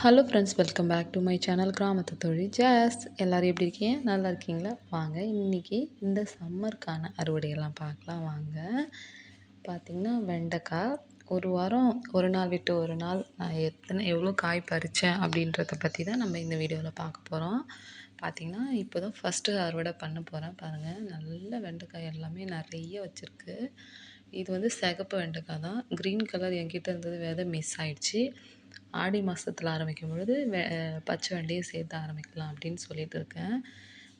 Hello friends welcome back to my channel கிராமத்து தொழில் ஜாஸ் எல்லோரும் எப்படி இருக்கீங்க? நல்லா இருக்கீங்களா? வாங்க இன்றைக்கி இந்த சம்மருக்கான அறுவடையெல்லாம் பார்க்கலாம். வாங்க. பார்த்திங்கன்னா வெண்டைக்காய் ஒரு வாரம் ஒரு நாள் விட்டு ஒரு நாள் நான் எத்தனை எவ்வளோ காய் பறித்தேன் அப்படின்றத பற்றி தான் நம்ம இந்த வீடியோவில் பார்க்க போகிறோம் பார்த்திங்கன்னா இப்போ தான் ஃபஸ்ட்டு அறுவடை பண்ண போகிறேன் பாருங்கள் நல்ல வெண்டைக்காய் எல்லாமே நிறைய வச்சுருக்கு. இது வந்து சிகப்பு வெண்டைக்காய் தான். க்ரீன் கலர் என்கிட்ட இருந்தது வேறு மிஸ் ஆயிடுச்சு. ஆடி மாதத்துல ஆரம்பிக்கும் பொழுது வெ பச்சை வெண்டையும் சேர்த்து ஆரம்பிக்கலாம் அப்படின்னு சொல்லிட்டு இருக்கேன்.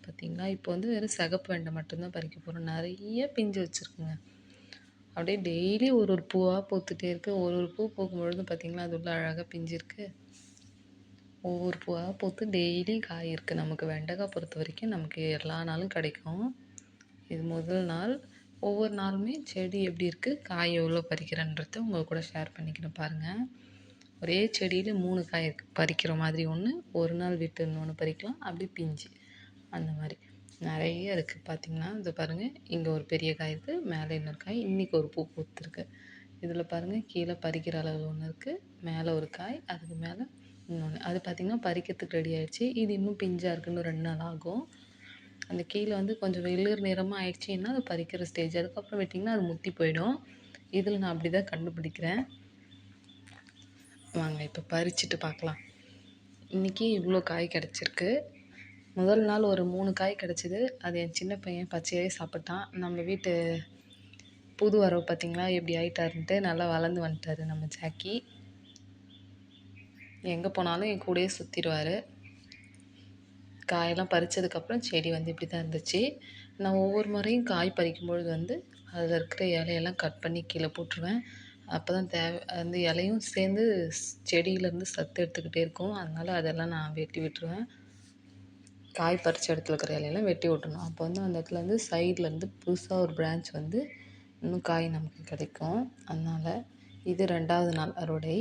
பார்த்திங்களா இப்போ வந்து வெறும் சிகப்பு வெண்டை மட்டும்தான் பறிக்க போகிறோம் நிறைய பிஞ்சு வச்சுருக்குங்க. அப்படியே டெய்லி ஒரு ஒரு பூவாக பூத்துட்டே இருக்குது ஒரு ஒரு பூ பூக்கும் பொழுது பார்த்திங்களா அது உள்ள அழகாக பிஞ்சு இருக்குது ஒவ்வொரு பூவாக பூத்து டெய்லி காய் இருக்குது நமக்கு வெண்டைக்காய் பொறுத்த வரைக்கும் நமக்கு எல்லா நாளும் கிடைக்கும். இது முதல் நாள். ஒவ்வொரு நாளுமே செடி எப்படி இருக்குது காய் எவ்வளோ பறிக்கிறேன்றதை உங்கள் கூட ஷேர் பண்ணிக்கிறேன் பாருங்கள் ஒரே செடியில் மூணு காய் இருக்குது பறிக்கிற மாதிரி ஒன்று ஒரு நாள் விட்டு ஒன்று பறிக்கலாம். அப்படி பிஞ்சு. அந்த மாதிரி. நிறைய இருக்குது பார்த்திங்கன்னா இது பாருங்கள் இங்கே ஒரு பெரிய காய் இருக்குது மேலே இன்னொரு காய். இன்றைக்கி ஒரு பூ பூத்துருக்கு. இதில் பாருங்கள் கீழே பறிக்கிற அளவில் ஒன்று இருக்குது மேலே ஒரு காய். அதுக்கு மேலே இன்னொன்று அது பார்த்திங்கன்னா பறிக்கிறதுக்கு ரெடி ஆகிடுச்சு இது இன்னும் பிஞ்சாக இருக்குன்னு ரெண்டு நாள் ஆகும். அந்த கீழே வந்து கொஞ்சம் வெளிர் நிறமாக ஆயிடுச்சுன்னா அது பறிக்கிற ஸ்டேஜ் அதுக்கப்புறம் விட்டிங்கன்னா அது முத்தி போயிடும். இதில் நான் அப்படி தான் கண்டுபிடிக்கிறேன். வாங்க இப்போ பறிச்சுட்டு பார்க்கலாம். இன்றைக்கி இவ்வளோ காய் கிடச்சிருக்கு. முதல் நாள் ஒரு மூணு காய் கிடச்சிது. அது என் சின்ன பையன் பச்சையாகவே சாப்பிட்டான். நம்ம வீட்டு புது வரவு பார்த்திங்களா எப்படி ஆகிட்டாருன்ட்டு நல்லா வளர்ந்து வந்துட்டார் நம்ம ஜாக்கி. எங்கே போனாலும் என் கூடயே சுற்றிடுவார் காயெல்லாம் பறித்ததுக்கப்புறம் செடி வந்து இப்படி தான் இருந்துச்சு. நான் ஒவ்வொரு முறையும் காய் பறிக்கும்பொழுது வந்து அதில் இருக்கிற இலையெல்லாம் கட் பண்ணி கீழே போட்டுருவேன். அப்போ தான் தேவை அந்த இலையும் சேர்ந்து செடியிலேருந்து சத்து எடுத்துக்கிட்டே இருக்கும். அதனால் அதெல்லாம் நான் வெட்டி விட்டுருவேன். காய் பறித்த இடத்துல இருக்கிற இலையெல்லாம் வெட்டி விட்டுணும் அப்போ வந்து அந்த இடத்துல வந்து சைட்லேருந்து புதுசாக ஒரு பிரான்ச் வந்து இன்னும் காய் நமக்கு கிடைக்கும். அதனால் இது ரெண்டாவது நாள் அறுவடை.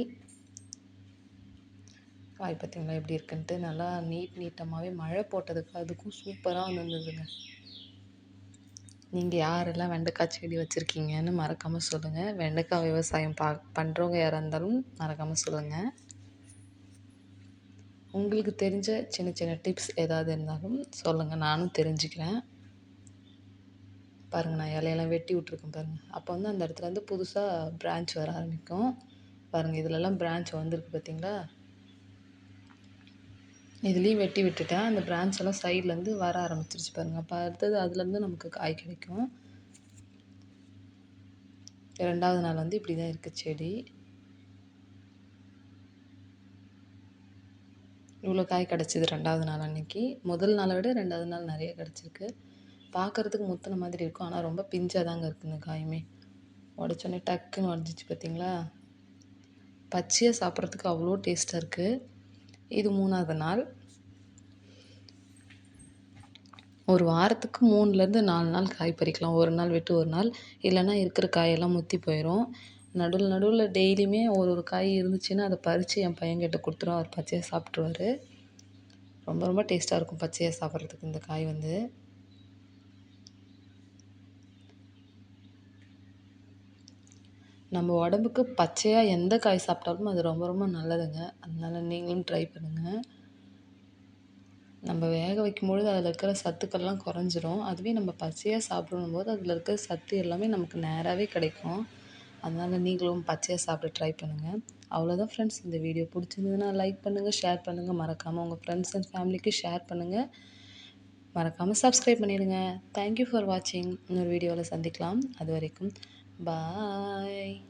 காய் பார்த்திங்களா எப்படி இருக்குன்ட்டு? நல்லா நீட் நீட்டமாகவே மழை போட்டதுக்கு அதுக்கும் சூப்பராக வந்துருந்ததுங்க. நீங்கள் யாரெல்லாம் வெண்டைக்காய் செடி வச்சுருக்கீங்கன்னு மறக்காமல் சொல்லுங்கள் வெண்டைக்காய் விவசாயம் பா பண்ணுறவங்க யாராக இருந்தாலும் மறக்காமல் சொல்லுங்கள் உங்களுக்கு தெரிஞ்ச சின்ன சின்ன டிப்ஸ் ஏதாவது இருந்தாலும் சொல்லுங்கள் நானும் தெரிஞ்சுக்கிறேன். பாருங்கள் நான் இலையெல்லாம் வெட்டி விட்ருக்கேன் பாருங்கள் அப்போ வந்து அந்த இடத்துல வந்து புதுசாக பிரான்ச் வர ஆரம்பிக்கும். பாருங்கள் இதிலெல்லாம் பிரான்ச் வந்திருக்கு பார்த்தீங்களா இதுலேயும் வெட்டி விட்டுட்டேன். அந்த பிரான்ச் எல்லாம் சைட்லேருந்து வர ஆரம்பிச்சிருச்சு பாருங்கள் அப்போ அடுத்தது அதுலேருந்து நமக்கு காய் கிடைக்கும். ரெண்டாவது நாள் வந்து இப்படி தான் இருக்குது செடி. இவ்வளோ காய் கிடச்சிது ரெண்டாவது நாள் அன்னைக்கு. முதல் நாளை விட ரெண்டாவது நாள் நிறைய கிடச்சிருக்கு. பார்க்குறதுக்கு முத்தின மாதிரி இருக்கும். ஆனால் ரொம்ப பிஞ்சாக தாங்க இருக்குது இந்த காயுமே. உடச்சோடனே டக்குன்னு உடஞ்சிச்சு பார்த்தீங்களா பச்சையாக சாப்பிட்றதுக்கு அவ்வளோ டேஸ்ட்டாக இருக்குது இது மூணாவது நாள். ஒரு வாரத்துக்கு மூணுலேருந்து நாலு நாள் காய் பறிக்கலாம். ஒரு நாள் விட்டு ஒரு நாள். இல்லைன்னா இருக்கிற காயெல்லாம் முற்றி போயிடும் நடுவில் நடுவில் டெய்லியுமே ஒரு ஒரு காய் இருந்துச்சுன்னா அதை பறித்து என் பையன்கிட்ட கொடுத்துருவோம் அவர் பச்சையாக சாப்பிட்ருவாரு ரொம்ப ரொம்ப டேஸ்ட்டாக இருக்கும் பச்சையாக சாப்பிட்றதுக்கு இந்த காய் வந்து. நம்ம உடம்புக்கு பச்சையாக எந்த காய் சாப்பிட்டாலும் அது ரொம்ப ரொம்ப நல்லதுங்க. அதனால் நீங்களும் ட்ரை பண்ணுங்கள் நம்ம வேக வைக்கும்பொழுது அதில் இருக்கிற சத்துக்கள்லாம் குறைஞ்சிரும். அதுவே நம்ம பச்சையாக சாப்பிடணும் போது அதில் இருக்கிற சத்து எல்லாமே நமக்கு நேராகவே கிடைக்கும். அதனால் நீங்களும் பச்சையாக சாப்பிட ட்ரை பண்ணுங்கள் அவ்வளோதான் ஃப்ரெண்ட்ஸ் இந்த வீடியோ பிடிச்சிருந்ததுன்னா லைக் பண்ணுங்கள் ஷேர் பண்ணுங்கள் மறக்காமல் உங்கள் ஃப்ரெண்ட்ஸ் அண்ட் ஃபேமிலிக்கு ஷேர் பண்ணுங்கள் மறக்காமல் சப்ஸ்கிரைப் பண்ணிடுங்க. தேங்க்யூ ஃபார் வாட்சிங் இன்னொரு வீடியோவில் சந்திக்கலாம். அது வரைக்கும் Bye.